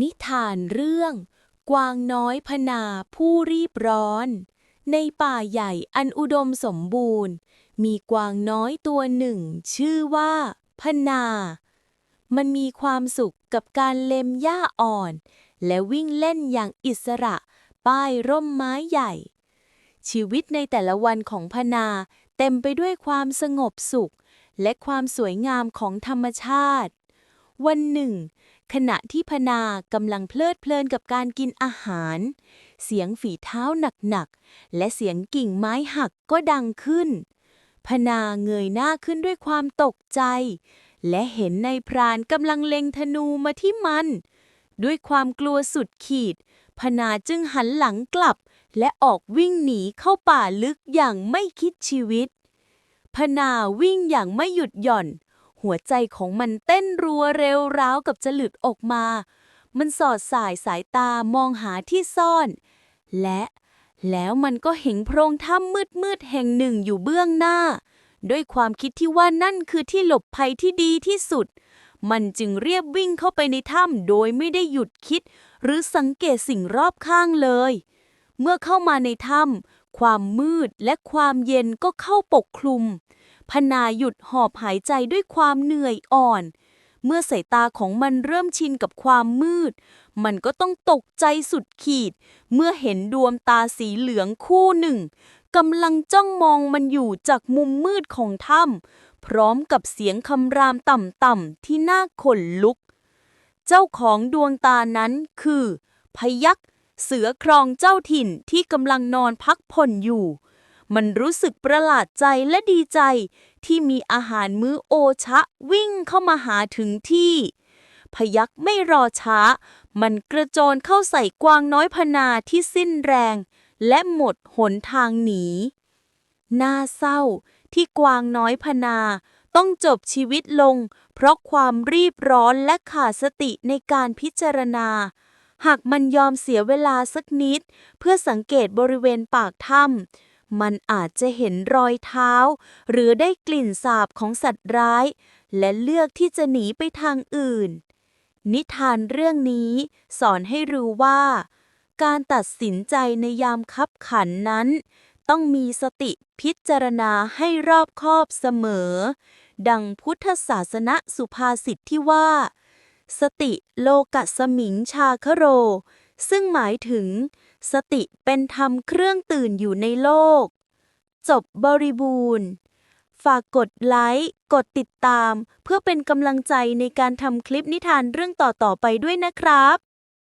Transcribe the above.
นิทานเรื่อง กวางน้อยพนาผู้รีบร้อน ในป่าใหญ่อันอุดมสมบูรณ์ มีกวางน้อยตัวหนึ่ง ชื่อว่า พนา มันมีความสุขกับการเล็มหญ้าอ่อน และวิ่งเล่นอย่างอิสระป้ายร่มไม้ใหญ่ ชีวิตในแต่ละวันของพนาเต็มไปด้วยความสงบสุข และความสวยงามของธรรมชาติ วันหนึ่ง ขณะที่พนากำลังเพลิดเพลินกับการกินอาหาร เสียงฝีเท้าหนักๆ และเสียงกิ่งไม้หักก็ดังขึ้น พนาเงยหน้าขึ้นด้วยความตกใจ และเห็นนายพรานกำลังเล็งธนูมาที่มัน ด้วยความกลัวสุดขีด พนาจึงหันหลังกลับ และออกวิ่งหนีเข้าป่าลึกอย่างไม่คิดชีวิต พนาวิ่งอย่างไม่หยุดหย่อน หัวใจของมันเต้นรัวเร็วร้าวกับจะหลุดออกมา มันสอดสายสายตามองหาที่ซ่อน และแล้วมันก็เห็นโพรงถ้ำมืดๆแห่งหนึ่งอยู่เบื้องหน้า ด้วยความคิดที่ว่านั่นคือที่หลบภัยที่ดีที่สุด มันจึงเรียบวิ่งเข้าไปในถ้ำโดยไม่ได้หยุดคิด หรือสังเกตสิ่งรอบข้างเลย เมื่อเข้ามาในถ้ำความมืดและความเย็นก็เข้าปกคลุม พนาหยุดหอบหายใจด้วยความเหนื่อยอ่อน เมื่อสายตาของมันเริ่มชินกับความมืด มันก็ต้องตกใจสุดขีด เมื่อเห็นดวงตาสีเหลืองคู่หนึ่งกำลังจ้องมองมันอยู่จากมุมมืดของถ้ำพร้อมกับเสียงคำรามต่ำๆที่น่าขนลุก เจ้าของดวงตานั้นคือ พยักษ์เสือครองเจ้าถิ่นที่กำลังนอนพักผ่อนอยู่ มันรู้สึกประหลาดใจและดีใจ ที่มีอาหารมื้อโอชะวิ่งเข้ามาหาถึงที่ พยักไม่รอช้า มันกระโจนเข้าใส่กวางน้อยพนาที่สิ้นแรง และหมดหนทางหนีน่าเศร้าที่กวางน้อยพนาต้องจบชีวิตลง เพราะความรีบร้อนและขาดสติในการพิจารณา หากมันยอมเสียเวลาสักนิด เพื่อสังเกตบริเวณปากถ้ำ มันอาจจะเห็นรอยเท้า หรือได้กลิ่นสาบของสัตว์ร้าย และเลือกที่จะหนีไปทางอื่น นิทานเรื่องนี้สอนให้รู้ว่า การตัดสินใจในยามคับขันนั้น ต้องมีสติพิจารณาให้รอบคอบเสมอ ดังพุทธศาสนสุภาษิตที่ว่า สติโลกัสมิงชาคโร ซึ่งหมายถึง สติเป็นธรรมเครื่องตื่นอยู่ในโลก จบบริบูรณ์ ฝากกดไลค์ กดติดตาม เพื่อเป็นกำลังใจในการทำคลิปนิทานเรื่องต่อ ๆ ไปด้วยนะครับ